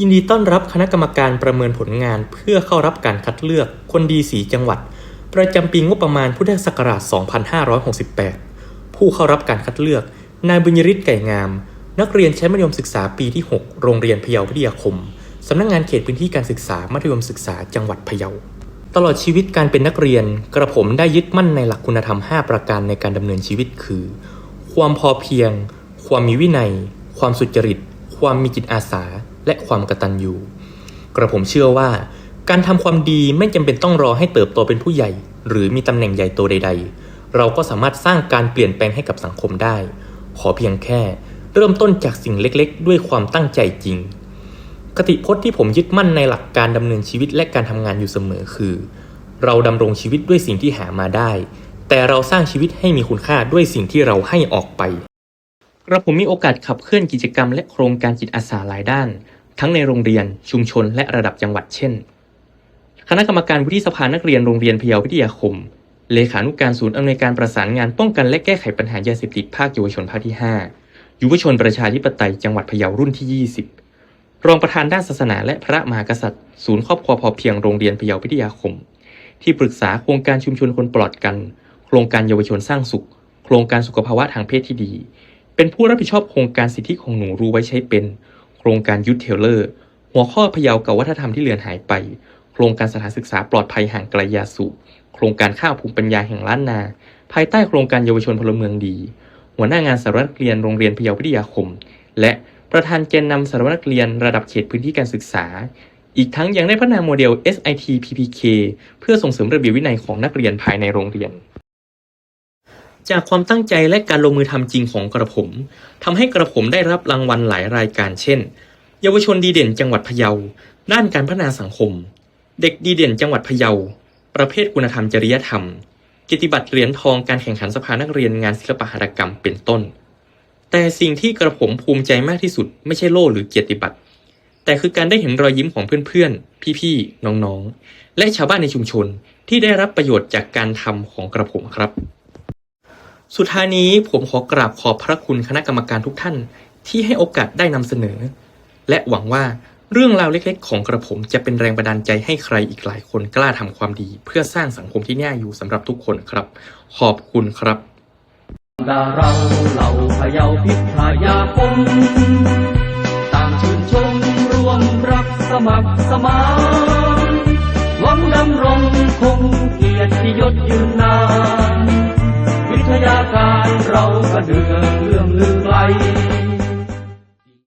ยินดีต้อนรับคณะกรรมการประเมินผลงานเพื่อเข้ารับการคัดเลือกคนดีสีจังหวัด ประจำปีงบประมาณพุทธศักราช 2568 ผู้เข้ารับการคัดเลือก นายบุญยริศไก่งาม นักเรียนชั้นมัธยมศึกษาปีที่ 6 โรงเรียนพะเยาวิทยาคม สำนักงานเขตพื้นที่การศึกษามัธยมศึกษาจังหวัดพะเยา ตลอดชีวิตการเป็นนักเรียนกระผมได้ยึดมั่นในหลักคุณธรรม 5 ประการในการดำเนินชีวิตคือ ความพอเพียง ความมีวินัย ความสุจริต ความมีจิตอาสา และความกระตัญญูกระผมเชื่อว่า การทำความดีไม่จำเป็นต้องรอให้เติบโตเป็นผู้ใหญ่ หรือมีตำแหน่งใหญ่โตใด ๆ เราก็สามารถสร้างการเปลี่ยนแปลงให้กับสังคมได้ ขอเพียงแค่ เริ่มต้นจากสิ่งเล็กๆ ด้วยความตั้งใจจริง คติพจน์ที่ผมยึดมั่นในหลักการดำเนินชีวิตและการทำงานอยู่เสมอคือ เราดำรงชีวิตด้วยสิ่งที่หามาได้ แต่เราสร้างชีวิตให้มีคุณค่าด้วยสิ่งที่เราให้ออกไปกระผมมีโอกาสขับเคลื่อนกิจกรรมและโครงการจิตอาสาหลายด้าน ทั้งในโรงเรียนชุมชนและระดับจังหวัดเช่น คณะกรรมการวุฒิสภานักเรียนโรงเรียนพยาวิทยาคม เลขานุการศูนย์อำนวยการประสานงานป้องกันและแก้ไขปัญหายาเสพติดภาคเยาวชนภาคที่ 5 ยุวชนประชาธิปไตยจังหวัดพะเยารุ่นที่ 20 รองประธานด้านศาสนาและพระมหากษัตริย์ ศูนย์ครอบครัวพอเพียงโรงเรียนพะเยาวิทยาคม ที่ปรึกษาโครงการชุมชนคนปลอดกัน โครงการเยาวชนสร้างสุข โครงการสุขภาวะทางเพศที่ดี เป็นผู้รับผิดชอบโครงการสิทธิของหนูรู้ไว้ใช้เป็น รงการยุทธเทเลอร์ หัวข้อพยากับวัฒนธรรมที่เลือนหายไป โครงการสถานศึกษาปลอดภัยห่างไกลยาสูบ โครงการข้าวภูมิปัญญาแห่งล้านนา ภายใต้โครงการเยาวชนพลเมืองดี หัวหน้างานสารวัตรเรียนโรงเรียนพยาวิทยาคม และประธานแกนนำสารวัตรเรียนระดับเขตพื้นที่การศึกษา อีกทั้งยังได้พัฒนาโมเดล SIT PPK เพื่อส่งเสริมระเบียบวินัยของนักเรียนภายในโรงเรียน จากความตั้งใจและการลงมือทำจริงของกระผมทำให้กระผมได้รับรางวัลหลายรายการเช่น เยาวชนดีเด่นจังหวัดพะเยา ด้านการพัฒนาสังคม เด็กดีเด่นจังหวัดพะเยา ประเภทคุณธรรมจริยธรรมเกียรติบัตรเหรียญทองการแข่งขันสภานักเรียนงานศิลปหัตถกรรมเป็นต้น แต่สิ่งที่กระผมภูมิใจมากที่สุด ไม่ใช่โล่หรือเกียรติบัตรแต่คือการได้เห็นรอยยิ้มของเพื่อนๆ พี่ๆ น้องๆ และชาวบ้านในชุมชนที่ได้รับประโยชน์จากการทำของกระผมครับ สุดท้ายนี้ผมขอกราบขอบพระคุณคณะกรรมการทุกท่าน ที่ให้โอกาสได้นำเสนอ และหวังว่าเรื่องราวเล็กๆ ของกระผมจะเป็นแรงบันดาลใจให้ใครอีกหลายคนกล้าทำความดี เพื่อสร้างสังคมที่น่าอยู่สำหรับทุกคนครับ ขอบคุณครับดาเราเหล่าพยาพิทยาคมต่างชื่นชมรวมรักสมัครสมานหวังดำรงคงเกียรติยศยืนนาน đường lương lư bay